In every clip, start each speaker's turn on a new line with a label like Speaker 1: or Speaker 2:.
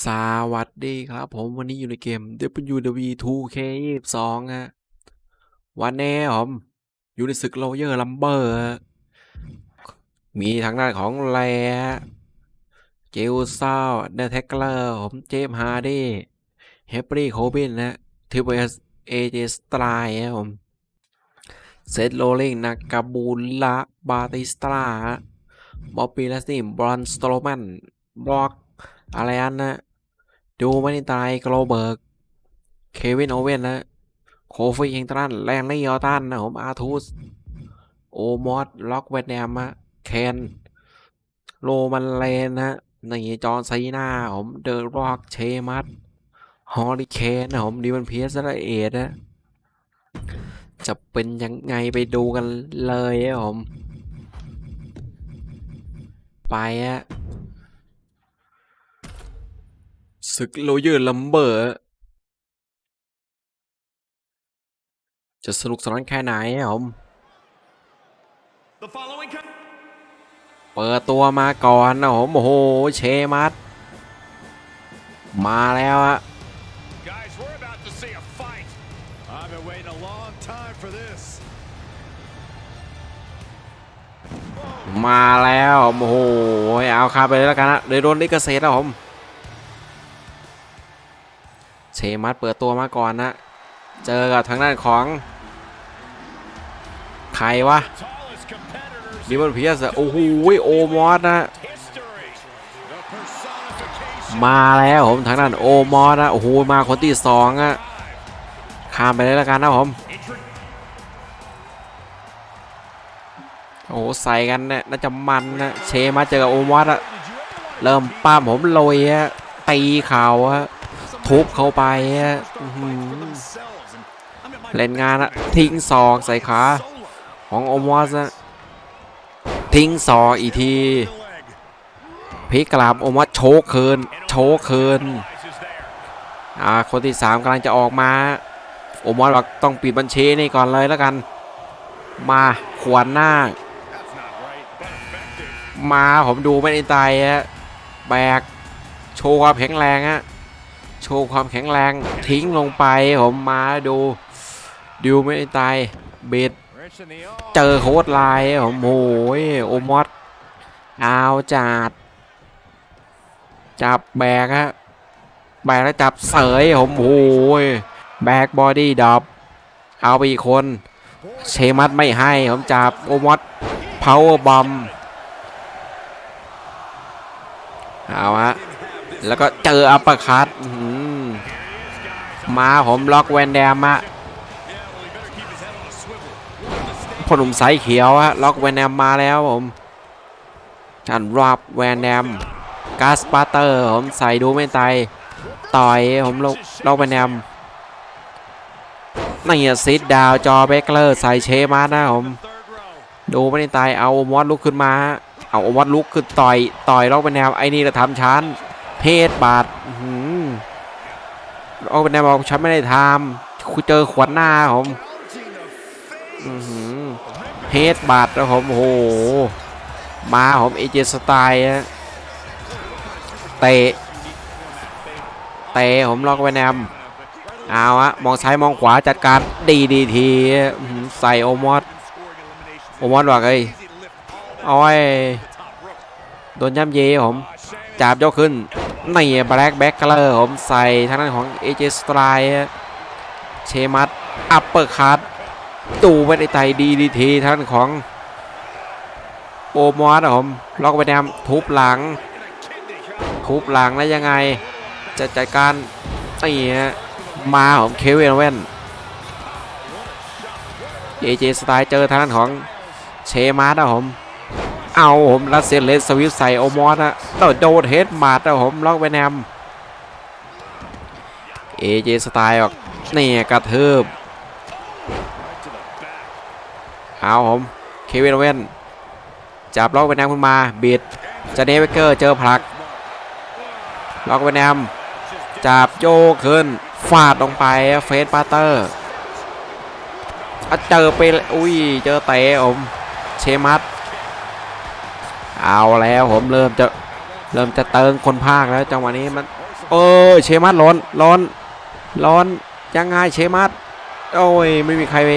Speaker 1: สวัสดีครับ ผมวันนี้อยู่ในเกม WW2K22 ฮะวันนี้ผมอยู่ในศึกโรเยอร์ลัมเบอร์ มีทางด้านของแลเจลซาวเดอะแท็กเลอร์ผมเจมส์ฮาร์ดี้เฮปปี้โคบินนะทิปเอสเอเจสตรายครับผมเซตโรลลิงนากาบูลาบาติสตราบ๊อบบี้ลัสติมบรอนสโตรแมนบล็อก อะไรอันนะดูไม่ได้ตายโกลเบิร์ก เควินโอเว่นนะโคฟี่เองตันแลนลี่ออตันนะผมอาร์ทูสโอมอสล็อกเวดแนมอะเคนโรมันเลนนะนี่จอห์นซีนาผมเดอะร็อกเชมัสฮอริเคนนะผมดีวันเพียสและเอ็ดนะจะเป็นยังไงไปดูกันเลยอะผม ไปอะ ศึกโรเยอร์ลัมเบอร์ จะสนุกสนานแค่ไหนอะผม
Speaker 2: The following co-
Speaker 1: เปิดตัวมาก่อนนะผมโอ้โห เชมัสมาแล้วอะ
Speaker 2: guys, we're about to see a fight. I've been waiting a long time for this.
Speaker 1: มาแล้วโอ้โหเอาคาไปเลยแล้วกันนะเดี๋ยวโดนลิขสิทธิ์นะผม เชมัสเปิดตัวมาก่อนนะ เจอกับทางด้านของ ใครวะ
Speaker 2: Tallest competitors
Speaker 1: ดิวันเพียสโอ้โหโอมอสนะ มาแล้วผมทางด้านโอมอสนะ โอ้โห มาคนที่สองอะข้ามไปเลยแล้วกันนะผม โอ้โหใส่กันเนี่ยน่าจะมันนะ เชมาเจอกับโอมอสอะเริ่มป้ามผมโรยอะตีเข่าอะ ทุบเข้าไปเล่นงานอะทิ้งศอกใส่ขาของโอมอสอะทิ้งศอกอีกทีพลิกกลับโอมอสโชกเคืนโชกเคืนอ่าคนที่สามกำลังจะออกมาโอมอสบอกต้องปิดบัญชีนี่ก่อนเลยแล้วกัน มาขวนหน้า มาผมดูไม่ได้ตายฮะแบกโชว์ความแข็งแรงฮะ โชว์ความแข็งแรงทิ้งลงไปผมมาดูดูไม่ตายเบ็ดเจอโค้ดไลน์ผมโอ้ยโอมอสเอาจัดจับแบกฮะแบกแล้วจับเสยผมโอ้ยแบกบอดี้ดับเอาไปอีกคนเชมัสไม่ให้ผมจับโอมอสพาวเวอร์บอมเอาฮะแล้วก็เจออัปเปอร์คัต มาผมล็อกแวนแดมอะพอหนุ่มสายเขียวฮะล็อกแวนแดมมาแล้วผมท่านรับแวนแดมกาสปาเตอร์ผมใส่ดูไม่ตายต่อยผมล็อกล็อกแวนแดมนี่ซิดดาวจอเบเกอร์ใส่เชมานะผมดูไม่ได้ตายเอาโอมอสลุกขึ้นมา เอาโอมอสลุกขึ้นต่อยต่อยล็อกแวนแดมไอ้นี่เราทำชั้นเพศบาด อื้อหือล็อกแนแดมบอกฉันไม่ได้ทำคุยเจอขวัญหน้าผมเฮดบาดแล้วผมโอ้โห มาผมเอเจสไตล์ะเตะ เตะผมล็อกไว้แนมเอาฮะมองซ้ายมองขวาจัดการดีดีทีใส่โอมอสโอมอสบอกเอ้ยโอ้ยโดนย่ำเยผมจับยกขึ้น นี่แบล็กแบ็กเลอร์ผมใส่ทางด้านของเอเจสไตล์เชมัสอัปเปอร์คัตดูไม่ได้ไตดีดีทีทางด้านของโอมอสอะผมล็อกไปแนมทุบหลัง ทุบหลังแล้วยังไง จะจัดการนี่มาผมเควินเว่นเอเจสไตล์เจอทางด้านของเชมาร์นะผม เอาผมรัสเซียเลสสวิฟใส่โอมอสนะต่อโดนเฮดมาดนะผมล็อกไปแนมเอเจสไตล์ออกนี่กระเทืบเอาผมเควินเวนจับล็อกไปแนมขึ้นมาบิดจะเนเวเกอร์เจอผลักล็อกไปแนมจับโยกขึ้นฟาดลงไปเฟสปาเตอร์อะเจอไปอุ้ยเจอเตะผมเชมัส เอาแล้วผมเริ่มจะเริ่มจะเติงคนภาคแล้วจังหวะนี้มันโเออเชมัสร้อนร้อนร้อนยังไงเชมัสโอ้ยไม่มีใครไป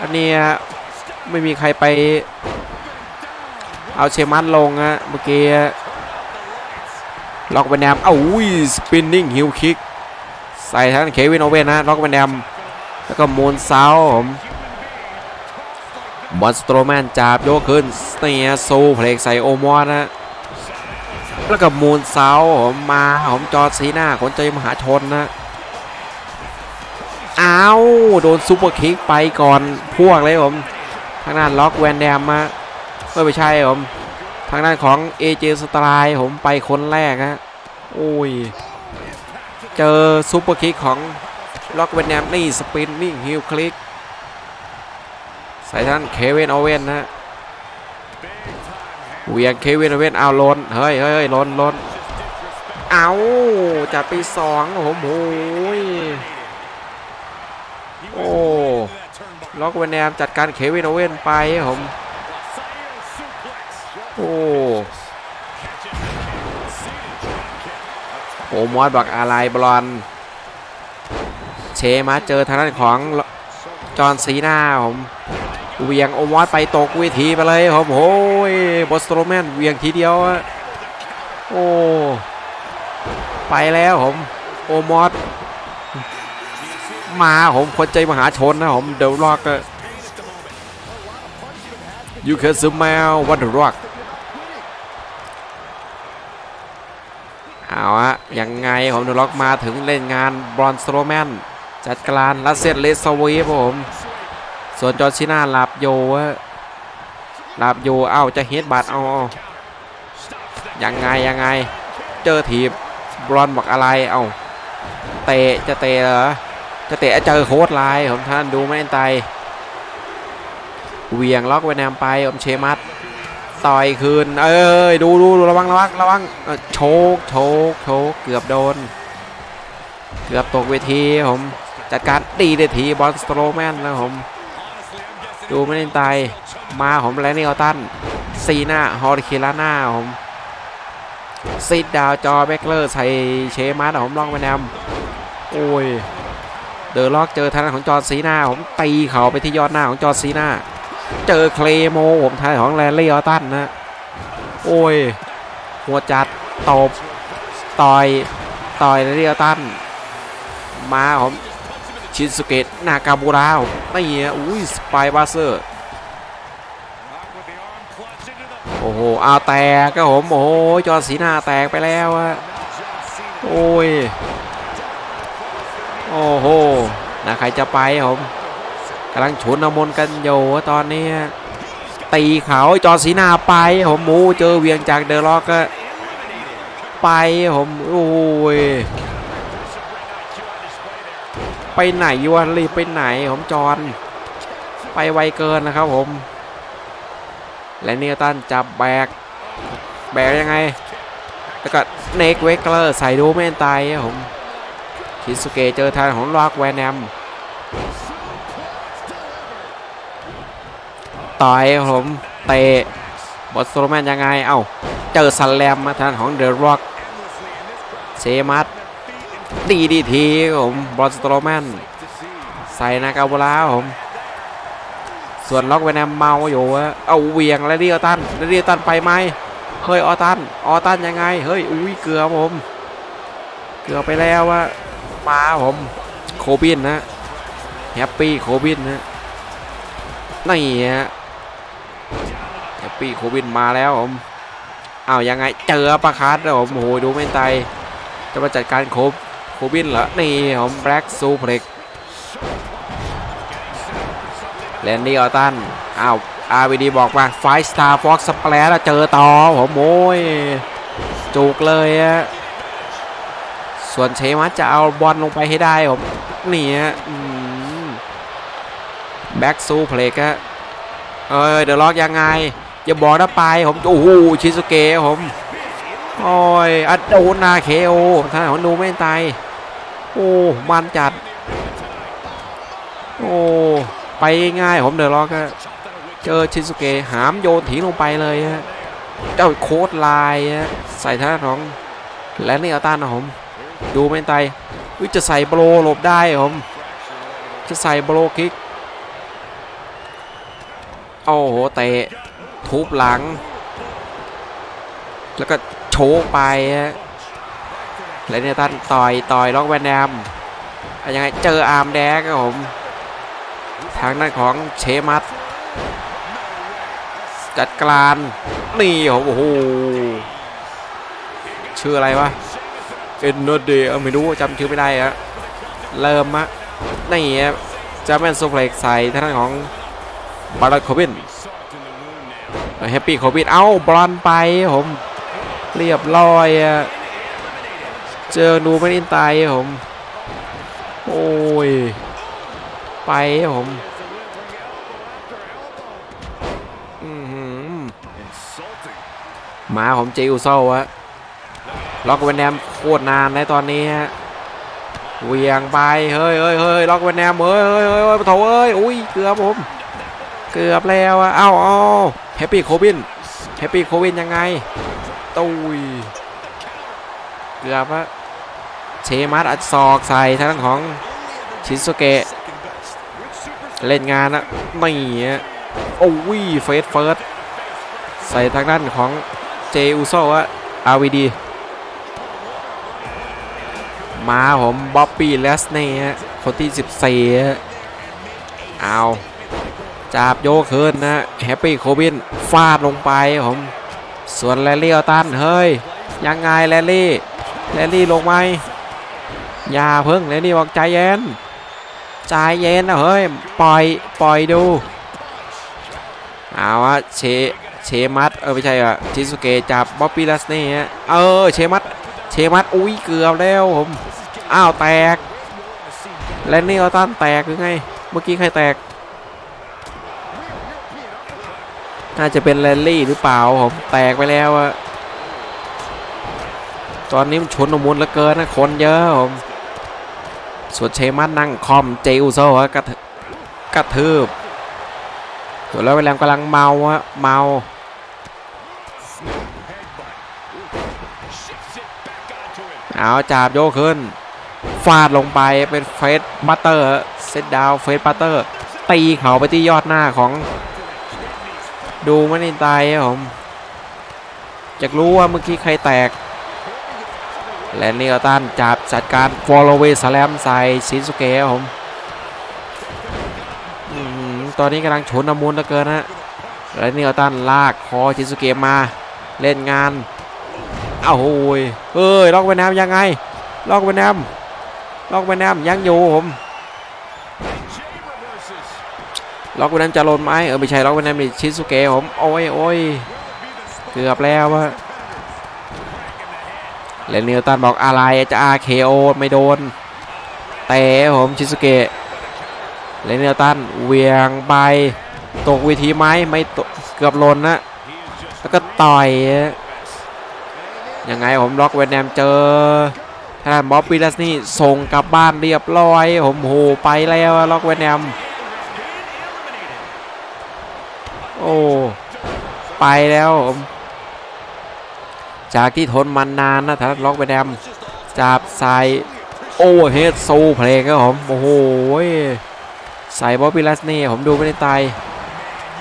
Speaker 1: อันนี้ไม่มีใครไป เอาเชมัสลงอะเมื่อกี้ล็อกแวนแดมเอ้าอุ้ยสปินนิ่งฮิลคิกใส่ทั้งเควินโอเว่นนะล็อกแวนแดมแล้วก็มูนเซาผม บอลสโตรแมนจับโยกขึ้นเนียโซเพลกใส่โอมอนนะแล้วก็มูนเซาผมมาผมจอร์ซีหน้าขนใจมหาชนนะอ้าวโดนซูเปอร์คิกไปก่อนพวกเลยผม ทางด้านล็อกแวนแดมมาไม่ไม่ใช่ผม ทางด้านของเอเจสตรายผมไปคนแรกฮะโอ้ย เจอซูเปอร์คิกของล็อกแวนแดมนี่สปินนิ่งฮิลคลิก ใส่ท่านเควินโอเว่นนะเวียงเควินโอเว่นเอาล้นเฮ้ยเฮ้ยล้นล้นเอาจัดไปสองโอ้โหโอ้ยโอ้ล็อกเวนแนมจัดการเควินโอเว่นไปผมโอ้โหมอสบอกอะไรบอลเชมาเจอทางด้านของจอห์นซีนาผม เวียงโอมอสไปตกเวทีไปเลยครับผมโอ้ยบอสโตรแมนเวียงทีเดียวโอ้ไปแล้วผมโอมอสมาผมคนใจมหาชนนะผมเดลล็อกอะ You can smell what the rock เอาอะยังไงผมเดลล็อกมาถึงเล่นงานบรอนสโตรแมนจัดการลัสเซตเลสวีผม ส่วนจอร์ชิน่าลับโยลับโยเอ้าจะเฮดบัตเอาเอายังไงยังไง เจอถีบบรอนบอกอะไรเอ้าเตะจะเตะเหรอจะเตะเจอโค้ดไลน์ผมท่านดูไม่ได้ไตเวียงล็อกไว้แนมไปผมเชมัสต่อยคืน เอ้ยดูดูระวังระวังระวังโชกโชกโชกเกือบโดน เกือบตกเวทีผมจัดการดีเดทีบอลสโตรแมนนะผม ดูไม่ได้ตายมาผมแลนี่เอาตันซีหน้าฮอริคิลาน่าผมซิดดาวจอแบ็กเลอร์ใส่เชมัสผมลองไปแนมโอ้ยเดอร์ล็อกเจอทางด้าของจอร์ซีนาผมตีเขาไปที่ยอดหน้าของจอร์ซีนาเจอเคลโมผมทางของแลนลี่ออตันนะโอ้ยหัวจัดตบต่อยต่อยแลนลี่ออตันมาผม ชินสุเกะนากาบูราไม่เหี้ยอุ้ยสไปบาเซอร์โอ้โหเอาแตกก็ผมโอ้โหจอร์นซีนาแตกไปแล้วอะโอ้ยโอ้โหนะใครจะไปผมกำลังฉุนนมน์กันอยู่ตอนนี้ตีเขาจอร์นซีนาไปผมหมูเจอเวียงจากเดอะล็อกก็ไปผมโอ้ย ไปไหนวะรีบไปไหนผมจอนไปไวเกินนะครับผม และเนียตันจับแบก แบกยังไง แล้วก็เนกเวกเกอร์ใส่ดูไม่ตายครับผมชิสุเกะเจอทางของล็อกแวนแอมต่อยครับผมเตะบอสโรแมนยังไง เอ้า เจอซันแลมมาทางของเดอะร็อกเซมัส ดีดีทีผมบอลสโตรแมนใส่นากาโบลาครับผมส่วนล็อกแวนแอมเมาอยู่อะเอาเวียงแล้วเรียตันแล้วเรียตันไปไหมเฮ้ยออตันออตันยังไงเฮ้ยอุ้ยเกือผม เกือบไปแล้วว่ามาผมโคบินนะแฮปปี้โคบินนะนี่ฮะแฮปปี้โคบินมาแล้วผมอ้าวยังไงเจอปะคัดนะผมโอ้โหดูไม่ตายจะมาจัดการโคบ คบินเหรอนี่ผมแบล็กซูเพล็กแลนดี้ออตันอ้าวอาร์วีดีบอกมาไฟสตาร์ฟ็อกสเปรดเจอต่อผมโอ้ยจุกเลยอะส่วนเชมัสจะเอาบอลลงไปให้ได้ผมนี่ฮะแบ็กซูเพลกฮะเอ้ยเดี๋ยวล็อกยังไงอย่าบอกนะไปผมโอ้โหชิซุเกะผมโอ้ยอัดโดนนาเคโอท่านของดูไม่ตาย โอ้มันจัด โอ้ไปง่ายผมเดี๋ยวล็อกฮะเจอชิซุเกะหามโยนถีลงไปเลยฮะเจ้าโค้ดไลน์ฮะใส่ท่าของและนี่เอาตันนะผมดูไม่ไตวิจะใส่โบรหลบได้ผมจะใส่โบรคิกโอ้โหเตะทุบหลัง แล้วก็โชกไปฮะ และเนี่ยตันต่อยต่อยล็อกแวนแดมอะยังไงเจออาร์มแดกครับผมทางด้านของเชมัสจัดการนี่โอ้โหชื่ออะไรวะเอ็นโนเดอไม่รู้จำชื่อไม่ได้อะเริ่มมะนี่ฮะจะแมนซูเพล็กใส่ทางด้านของบาร์โคบินแฮปปี้โคบินเอ้าบอลไปครับผมเรียบร้อยอะ เจอนูไม่อินตายครับผม โอ้ย ไปครับผมมาผมเจอุโซวะล็อกแวนแนมโคตรนานในตอนนี้ฮะเวียงไปเฮ้ยเฮ้ยเฮ้ยล็อกแวนแนมเฮ้ยเฮ้ยเฮ้ยเฮ้ยโถเอ้ยอุ้ยเกือบผม เกือบแล้วอะเอ้าเอ้าแฮปปี้โคบินแฮปปี้โควินยังไงตุยเกือบอะ เชมัสอัดศอกใส่ทางด้านของชินสุเกะเล่นงานนะนี่โอ้ยเฟสเฟิร์สใส่ทางด้านของเจอุโซะอาวีดีมาผมบ๊อบบี้เลสเน่คนที่ 14 เอาจับโยกคืนนะแฮปปี้โคบินฟาดลงไปผมส่วนแลลี่เอาตันเฮ้ย ยังไงแลลี่แลลี่ลงไหม อย่าเพิ่งแรลลี่บอกใจเย็นใจเย็นนะเฮ้ยปล่อยปล่อยดูเอาวะเชเชมัสเออไม่ใช่อะชิสุเกะจับบ๊อบบี้ลัสเน่ฮะเออเชมัสเชมัสอุ้ยเกือบแล้วผมอ้าวแตกแรนนี่เอาตันแตกหรือไงเมื่อกี้ใครแตกน่าจะเป็นแรนลี่หรือเปล่าผมแตกไปแล้วอะตอนนี้มันชนอมุนเหลือเกินนะคนเยอะผม ส่วนเชมัสนั่งคอมเจอุโซะกระกระทืบส่วนแล้วเวลามกำลังเมาฮะเมาเอาจับโยกขึ้น ฟาดลงไปเป็นเฟสบัตเตอร์เซตดาวเฟสบัตเตอร์ตีเขาไปที่ยอดหน้าของ ดูไมันนี่ตายครับผมอยากรู้ว่าเมื่อกี้ใครแตก และนี่ก็ต้านจับจัดการฟอลโลเวสแลมใส่ชินสุเกะผมตอนนี้กำลังชนน้ำมูลเหลือเกินฮะและนี่ก็ต้านลากคอชินสุเกะมาเล่นงานอ้าวโอ้ยเฮ้ยล็อกไปน้ำยังไงล็อกไปน้ำล็อกไปน้ำยังอยู่ผมล็อกไปน้ำจะหล่นไหมเออไม่ใช่ล็อกไปน้ำนี่ชินสุเกะผมโอ้ยโอ้ยเกือบแล้ววะ เลนเนลตันบอกอะไรจะ RKO ไม่โดนแต่ผมชิสุเกะเลนเนลตันเวียงไปตกวิธีไหมไม่เกือบลนนะ แล้วก็ต่อยยังไงผมล็อกเวนแนมเจอท่านบ๊อบบี้ลัสนี่ส่งกลับบ้านเรียบร้อย ผมโหไปแล้วล็อกเวนแนมโอ้ไปแล้วผม จากที่ทนมันานนะท่านล็อกเวนแนมจับใส่โอ้เฮดโซเพลงครับผมโอ้โหใส่บอบบี้ลัสนี่ผมดูไม่ได้ตาย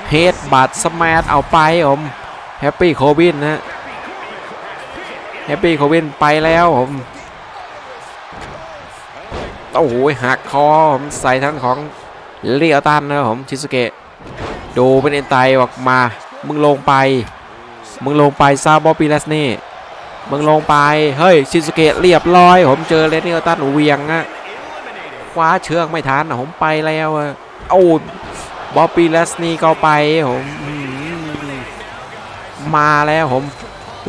Speaker 1: เฮดบัตสมาร์ทเอาไปผมแฮปปี้โคบินนะแฮปปี้โคบินไปแล้วผมโอ้โหหักคอผมใส่ทั้งของเรียตันนะครับผมชิสุเกะดูเป็นเอ็นไตบอกมา มึงลงไป มึงลงไปซาบอปีลัสนี่มึงลงไป เฮ้ย ชิสุเกะเรียบร้อย ผมเจอเลนเนียตันเวียงอะคว้าเชือกไม่ทันอะผมไปแล้วอะโอ้บอปีลัสนี่ก็ไปผมมาแล้วผม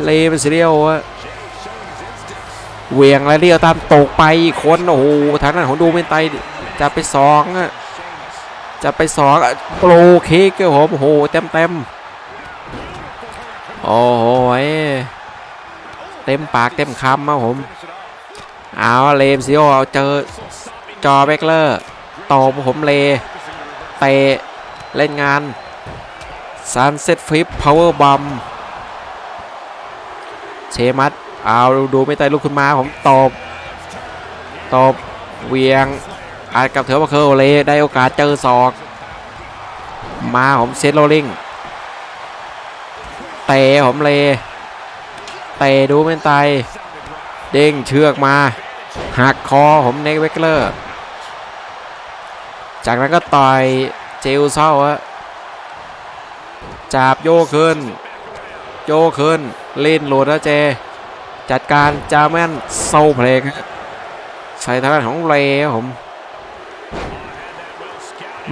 Speaker 1: เลเป็นซีเรียลอะเวียงแล้วเรียวตามตกไปคนโอ้โหทางนั้นของดูเป็นไตจะไปสองอะจะไปสองอะโปรเคกับผมโอ้โหเต็มเต็ม โอ้โหเต็มปากเต็มคำครับผม เอาเลมซิโอเอาเจอจอแบกเลอร์ตบผมเลเตะเล่นงานซันเซ็ตฟลิปพาวเวอร์บัมเชมัสเอาดูดูไม่ไตลุกขึ้นมาผมตบตบเหวียงอาจกับเถอมาเคอร์เลได้โอกาสเจอศอก มาผมเซตโรลลิง เตะผมเลเตะดูไม่ไตเด้งเชือกมาหักคอผมเน็กเวกเลอร์ จากนั้นก็ต่อยเจลเศร้าฮะจับโยกขึ้น โยกขึ้นเล่นโหลดแล้วเจ จัดการจาแมนโซาเพลงฮะใส่ทางด้านของเลผม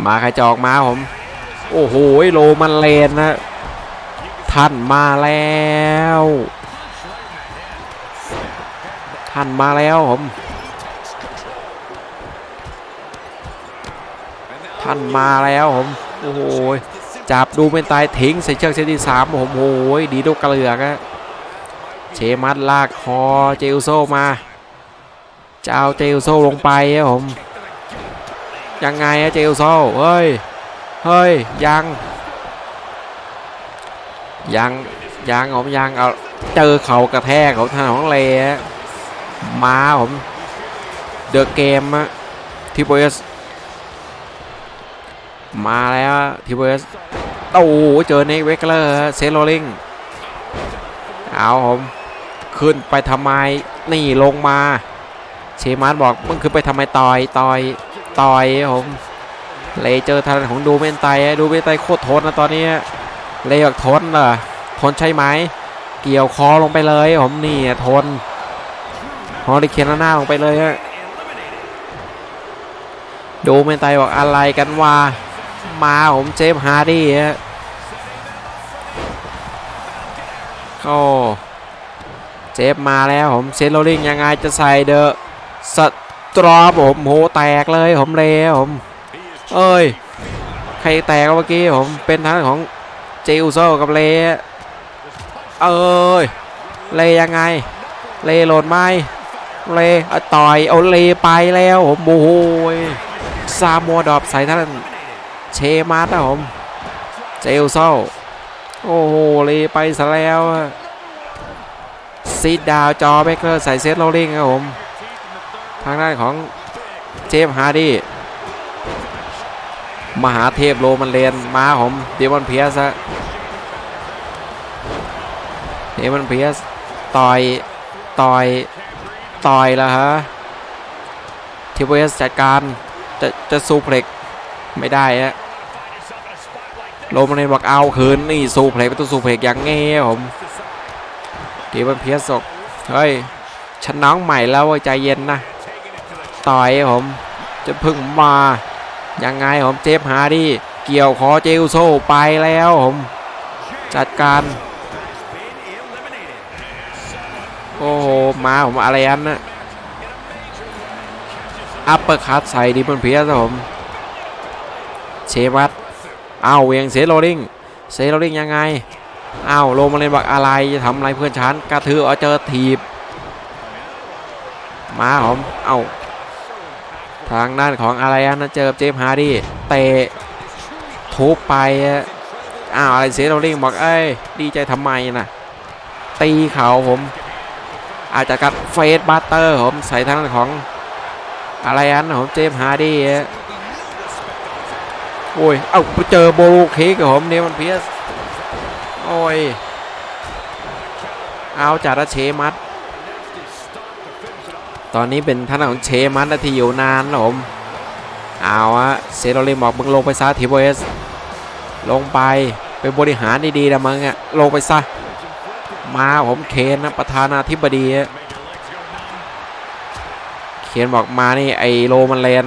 Speaker 1: มาใครจะออกมาผม โอ้โหโลมันเลนนะ ท่านมาแล้ว ท่านมาแล้วผม ท่านมาแล้วผม โอ้โหจับดูเป็นตายทิ้งใส่เชือกเส้นที่สามผมโอ้โหดีดูกระเหลือกะเชมัดลากคอเจลโซมาจะเอาเจลโซลงไปอะผม ยังไงอะเจลโซเฮ้ย เฮ้ย ยัง ยังยังผมยังเอาเจอเขากระแทกของทางของเลอะมาผมเดอะเกมอะทีโบเอสมาแล้วทีโบเอสโอ้โหเจอเนกเวกเลอร์เซโรลิงเอาผมขึ้นไปทำไมนี่ลงมาเชมาร์บอกมึงขึ้นไปทำไมต่อยต่อยต่อยผมเลยเจอทางของดูเมนไตดูเมนไตโคตรทนนะตอนนี้ เลยบอกทนเหรอทนใช่ไหม เกี่ยวคอลงไปเลยผมนี่ทนฮอริเคนหน้าลงไปเลยฮะดูเมนไตบอกอะไรกันว่า มาผมเจฟฮาร์ดี้ฮะโอ้เจฟมาแล้วผมเซนโรลิงยังไงจะใส่เดอะสตรอผมโหแตกเลยผมเลยผม เอ้ย ใครแตกเมื่อกี้ผมเป็นทางของ จอุโซกับเลเอ้ยเลยังไง เลโหลดไหมเลต่อยเอาเลไปแล้วผมโอ้โหยซามัวดอปใส่ท่านเชมาร์นะผมเจอุโซโอ้โหเลไปซะแล้วซีดดาวจอเบเกอร์ใส่เซตโรลลิงครับผม ทางด้านของเจฟฮาร์ดี้มหาเทพโรมันเรนมาผมเดมอนเพียสะ เดมอนเพียสต่อยต่อยต่อยแล้วฮะทีเวสจัดการจะจะซูเพล็กไม่ได้ฮะโรมันเนบอกเอาคืนนี่ซูเพล็กเป็นตัวซูเพล็กอย่างเงี้ยผมเดมอนเพียสบอกเฮ้ยฉันน้องใหม่แล้วใจเย็นนะต่อยผมจะพึ่งมายังไงผมเจฟฮาร์ดี้เกี่ยวคอเจลโซไปแล้วผมจัดการ โอ้โห มาผมอะไรอันนะอัปเปอร์คัตใส่ดีบนเพียสผมเชวัตอ้าวเวียงเซโรลิงเซโรลิงยังไงอ้าวโรมาเลนบอกอะไรจะทำอะไรเพื่อนฉันกระทือเอาเจอถีบมาผมเอาทางด้านของอะไรนะเจอเจฟฮาร์ดี้เตะทุบไปอะอ้าวอะไรเซโรลิงบอกเอ้ยดีใจทำไมนะตีเขาผม อาจจะกัดเฟสบัตเตอร์ผมใส่ทางด้านของอะไรอันผมเจฟฮาร์ดี้โอ้ย เอ้าไปเจอโบลูเค้กกับผมเนี่ยมันเพียสโอ้ย เอาจัดระเชมัด ตอนนี้เป็นท่านของเชมันนะที่อยู่นานนะผม เอาอะเซโรลิมบอกมึงลงไปซะทีโบเอสลงไปเป็นบริหารดีๆนะมึงอะลงไปซะ มาผมเคนนะประธานาธิบดีเคนบอกมานี่ไอโรมันเลน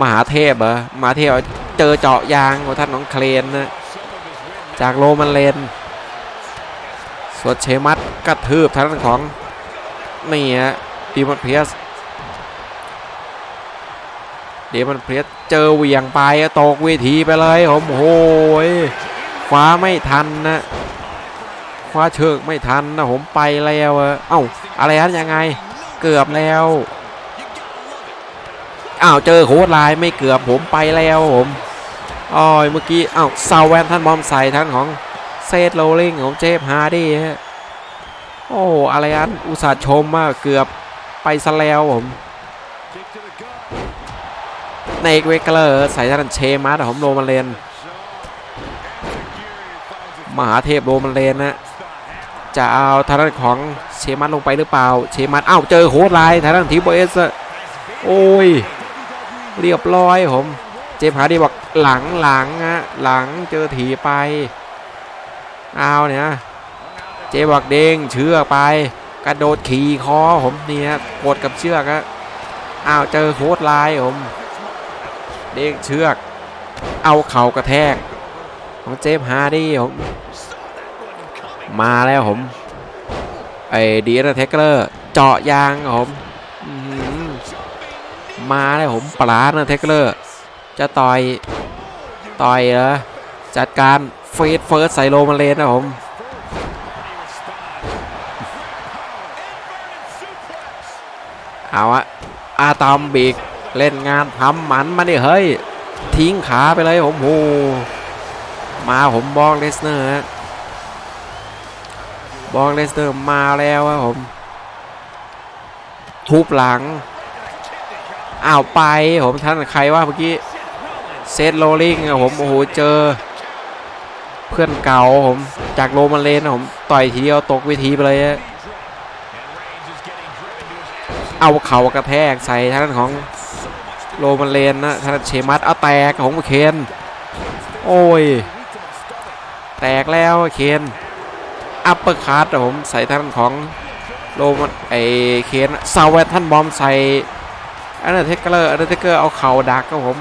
Speaker 1: มหาเทพเหรอมหาเทพเจอเจาะยางของท่านของเคลนนะจากโรมันเลนสวนเชมัสกระทืบท่านของนี่ฮะดีมันเพสเดมันเพสเจอเหวี่ยงไปตกเวทีไปเลยผมโอ้ยคว้าไม่ทันนะ คว้าเชือกไม่ทันนะผมไปแล้วเอ้าอะไรนันยังไง เกือบแล้วอ้าวเจอโคตรลายไม่เกือบผมไปแล้วผมอ้อยเมื่อกี้อ้าวซาวแวนท่านบอมใส่ท่านของเซตโรลิงของเจฟฮาร์ดี้ฮะโอ้อะไรอันอุตส่าห์ชมมากเกือบไปซะแล้วผมในเวกเลอร์ใส่ท่านเชมัสผมโรมันเลนมหาเทพโรมันเลนนะ จะเอาทางด้านของเชมัสลงไปหรือเปล่า เชมัสอ้าวเจอโคตรไลน์ทางด้านทีโบเอสโอ้ยเรียบร้อยผม เจมฮาร์ดีบอกหลังหลังอะหลังเจอถีไปเอาเนี่ยเจบอกเด้งเชือกไป กระโดดขี่คอผมเนี่ยกดกับเชือกอะอ้าวเจอโคตรไลน์ผม เด้งเชือก เอาเข่ากระแทกของเจมส์ฮาร์ดีผม มาแล้วผม ไอ้ดีเอร์เทคเกอร์เจาะยางครับผมมาแล้วผมปลาเนอร์เทคเกอร์จะต่อยต่อยเหรอจัดการเฟสเฟิร์สใส่โรมาเลนนะผมเอาอะอาตอมบิกเล่นงานทำหมันมาดิเฮ้ย ทิ้งขาไปเลยผมโหมาผมบอกเลสเนอร์ บอกเลสเนอร์มาแล้วอะผม ทุบหลัง อ้าวไปผมท่านใครว่าเมื่อกี้เซตโรลิงอะผม โอ้โห เจอ เพื่อนเก่าผม จากโรมันเลนผม ต่อยทีเดียวตกเวทีไปเลยอะเอาเข่ากระแทกใส่ท่านของโรมันเลนนะท่านเชมัสเอาแตกของเคน โอ้ย แตกแล้วเคน อัปเปอร์คัตผมใส่ท่านของโรมันไอเคนซาวเวท่านบอมใส่อันเดอร์เทเกอร์อันเดอร์เทเกอร์เอาเข่าดักครับผม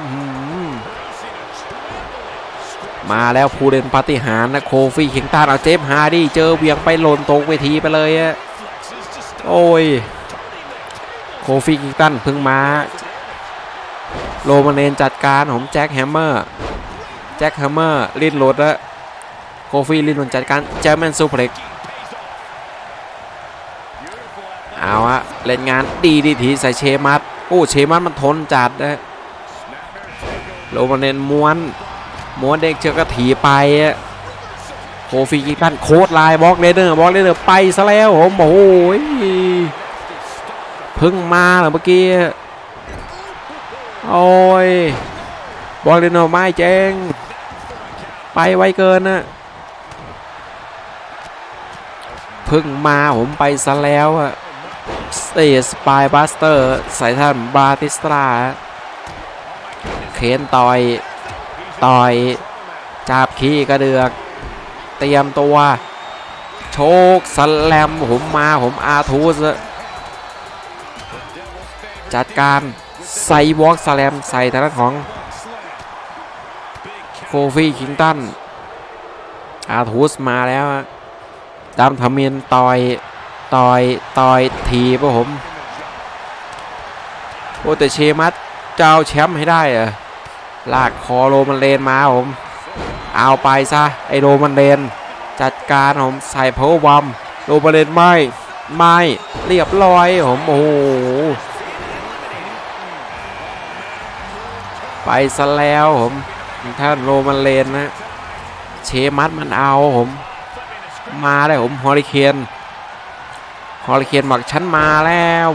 Speaker 1: มาแล้วผู้เล่นปฏิหารนะโคฟี่เคิงตันเอาเจฟฮาร์ดี้เจอเวียงไปหล่นตกเวทีไปเลยอะโอ้ยโคฟี่คิงตันเพิ่งมาโรมาเนนจัดการผมแจ็คแฮมเมอร์ แจ็คแฮมเมอร์ลินโหลดแล้ว โคฟี่ลินโหลดจัดการเจอแมนซูเพล็กเอาอะเล่นงานดีดีทีใส่เชมัสโอ้เชมัสมันทนจัดนะโรมาเนนม้วนม้วนเด็กเชือกกระถีไปโคฟี่กิงตันโคตรไลน์บล็อกเลเดอร์บล็อกเลเดอร์ไปซะแล้วผมโอ้ยเพิ่งมาเหรอเมื่อกี้โอ้ยบอลเลนโนไม่เจ๊งไปไวเกินนะเพิ่งมาผมไปซะแล้วอะสเตสปายบัสเตอร์ใส่ท่านบาติสตราเคนต่อย ต่อย จับขี้กระเดือก เตรียมตัว โชคสแลมผมมาผมอาทูสจัดการไซวอล์กสแลมใส่ทางด้านของโคฟี่คิงตันอาทูสมาแล้วอะ ดำทำเมียนต่อยต่อยต่อยทีป่ะผม โอ้แต่เชมัสจะเอาแชมป์ให้ได้เหรอะลากคอโรมันเลนมาผม เอาไปซะไอโรมันเลน จัดการผมใส่เพลบอมโรมันเลนไม่ไม่เรียบร้อยผมโอ้โหไปซะแล้วผมถ้าโรมันเลนนะ เชมัสมันเอาผม มาได้ผมฮอริเคนฮอริเคนบอกฉันมาแล้ว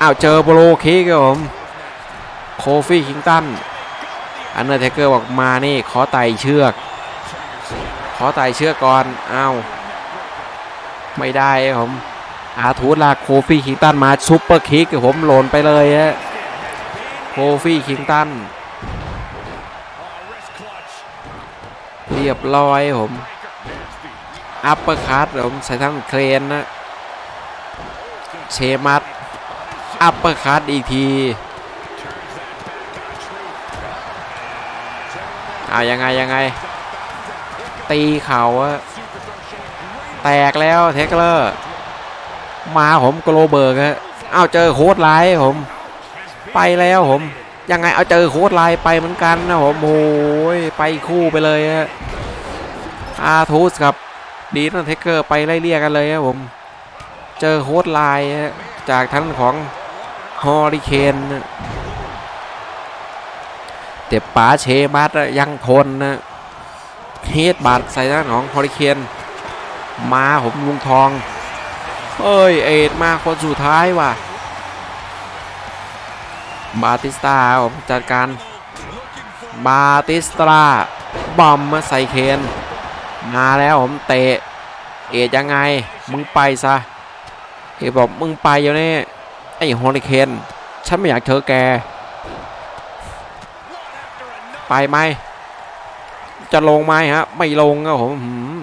Speaker 1: อ้าวเจอโบโลคิกครับผมโคฟี่คิงตันอันเดอร์เทเกอร์บอกมานี่ขอไต่เชือก ขอไต่เชือกก่อนอ้าวไม่ได้ครับผมอาทูตลากโคฟี่คิงตันมาซุปเปอร์คิกกับผมหล่นไปเลยฮะโคฟี่คิงตัน รียบร้อยผม อัปเปอร์คัตผมใส่ทั้งเครนนะเชมัสอัปเปอร์คัตอีกทีเอายังไงยังไง ตีเข่าอะแตกแล้วเทคเลอร์มาผมโกลเบิร์กฮะเอาเจอโค้ดไลท์ผม ไปแล้วผม ยังไงเอาเจอโค้ดไลน์ไปเหมือนกันนะผมโอ้ยไปคู่ไปเลยฮะ อาทูสกับดีนเทคเกอร์ไปไล่เรียกกันเลยครับผม เจอโค้ดไลน์จากทั้งของฮอริเคนแต่ป๋าเชมัสยังทนนะเฮดบาดใส่ด้าของฮอริเคน มาผมลุงทอง เอ้ยเอ็ดมาคนสุดท้ายว่ะ บาติสตาผมจัดการ บาติสตาบอมมาใส่เคน มาแล้วผมเตะเอ็ดยังไงมึงไปซะเอบอกมึงไปอยู่นี่ไอ้ฮอริเคนฉันไม่อยากเจอแก ไปไหมจะลงไหมฮะ ไม่ลงครับผมม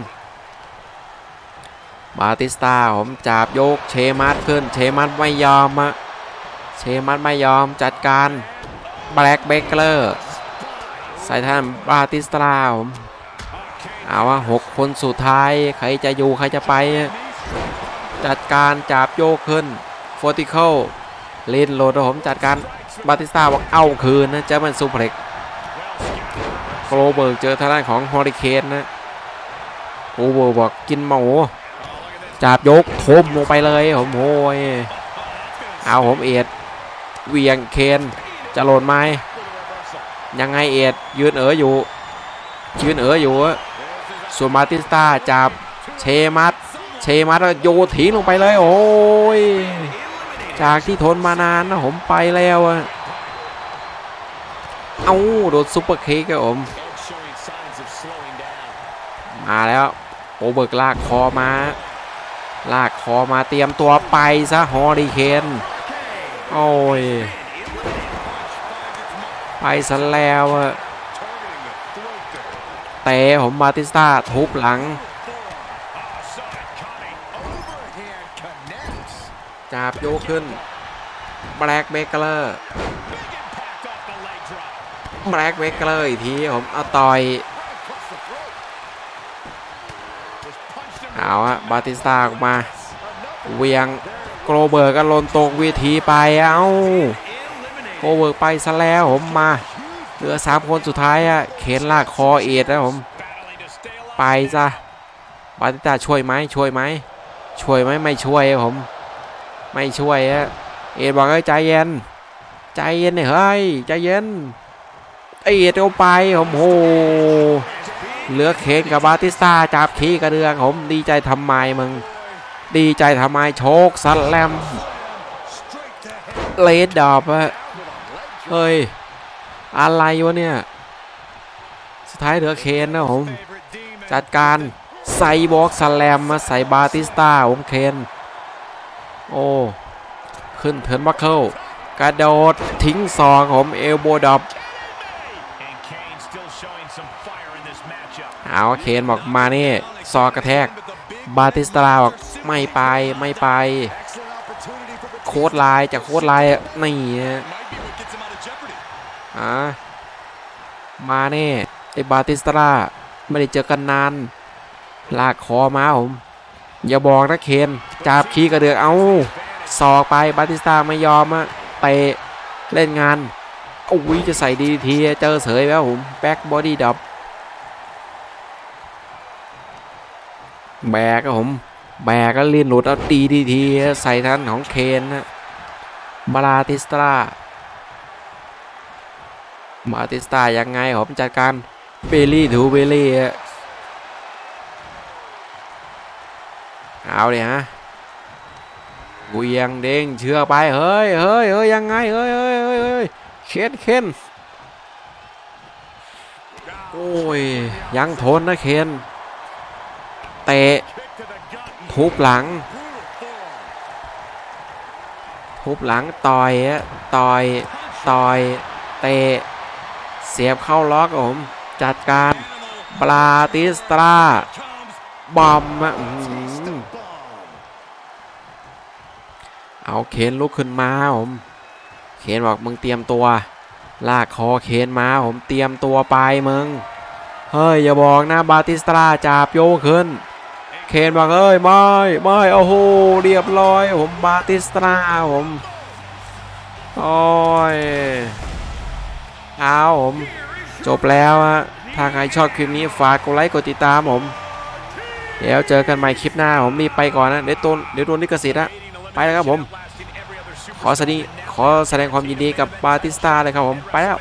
Speaker 1: บาติสตาผมจับยกเชมัสขึ้นเชมัสไม่ยอมอะเชมัสไม่ยอมจัดการแบล็กเบเกอร์ใส่ท่านบาติสตาผม เอาว่าหกคนสุดท้าย ใครจะอยู่ใครจะไป จัดการจับโยกขึ้นโฟติเคิลเลนโหลดผมจัดการบาติสตาบอกเอาคืนนะเจะมันซูเพล็กโกลเบิร์กเจอทางด้านของฮอริเคนนะโกเบิร์กบอกกินหมูจับยกทมลงไปเลยผมโอ้ยเอาผมเอ็ดเวียงเคนจะหล่นไหมยังไงเอ็ดยืนเอ๋ออยู่ยืนเอ๋ออยู่ ส่วนมาตินสตาจับเชมัสเชมัสแล้วโยทิ้งลงไปเลยโอ้ยจากที่ทนมานานนะผมไปแล้วอะเอาโดนซุปเปอร์เค้กครับผมมาแล้วโอเบิร์กลากคอมา ลากคอมาเตรียมตัวไปซะฮอริเคนโอ้ยไปซะแล้วอะ เตะผมบาติสตาทุบหลังจับโยกขึ้นแบล็กเบเกอร์แบล็กเบเกอร์อีกทีผมเอาต่อยเอาอะบาติสตาออกมา เวียงโกลเบิร์กก็ลนตกเวทีไปเอ้าโกลเบิร์กไปซะแล้วผมมา เหลือสามคนสุดท้ายอะเข็นลากคอเอ็ดแล้วผม ไปซะบาติตาช่วยไหมช่วยไหมช่วยไหมไม่ช่วยผม ไม่ช่วยอะเอ็ดบอกให้ใจเย็น ใจเย็นเฮ้ยใจเย็นเอ็ดเอาไปผมโหเหลือเคนกับบาติสตาจับขี้กระเดืองผมดีใจทำไมมึง ดีใจทำไมโชคสัตแลม
Speaker 2: Straight to head
Speaker 1: เลดดอบอะเฮ้ย อะไรวะเนี่ย สุดท้ายเหลือเคนนะผม จัดการใส่บล็อกสแลมมาใส่บาติสตาผมเคน โอ้ ขึ้นเทิร์นบัคเคิลกระโดดทิ้งซองผมเอลโบดอบเอาเคนบอกมานี่ซอกกระแทก บาติสตาบอกไม่ไปไม่ไป โค้ดไลน์จากโค้ดไลน์อะนี่ อะมาเน่ไอบาติสตาไม่ได้เจอกันนาน ลากคอมาผม อย่าบอกนะเคนจับขี้กระเดือกเอาสอกไปบาติสตาไม่ยอมอะเตะเล่นงานอุ้ยจะใส่ดีทีเจอเสยแล้วผมแบ็กบอดี้ดับแบกครับผมแบกก็ลีนหลุดเอาดีดีทีใส่ทันของเคนนะบาติสตา มาติสตายังไงผมจัดการเบลลี่ถูเบลลี่อะเอาเลยฮะเวียงเด้งเชือกไปเฮ้ยเฮ้ยเฮ้ยยังไงเฮ้ยเฮ้ยเฮ้ยเฮ้ยเคนเคนโอ้ยยังทนนะเคนเตะทุบหลังทุบหลังต่อยอะต่อยต่อยเตะ เสียบเข้าล็อกผม จัดการ
Speaker 2: Animal
Speaker 1: ปลาติสตราบอมอะเอาเคนลุกขึ้นมาผม เคนบอกมึงเตรียมตัว ลากคอเคนมาผมเตรียมตัวไปมึง เฮ้ย อย่าบอกนะบาติสตราจับโยกขึ้น เคนบอกเอ้ยไม่ไม่โอ้โหเรียบร้อย ผมบาติสตราผมโอ้ย เอาผมจบแล้วฮะถ้าใครชอบคลิปนี้ฝากกดไลค์กดติดตามผม เดี๋ยวเจอกันใหม่คลิปหน้าผมมีไปก่อนนะเดี๋ยวต้นเดี๋ยวโดนลิขสิทธิ์นะไปแล้วครับผม ขอแสดงขอแสดงความยินดีกับปาติสตาเลยครับผมไปแล้ว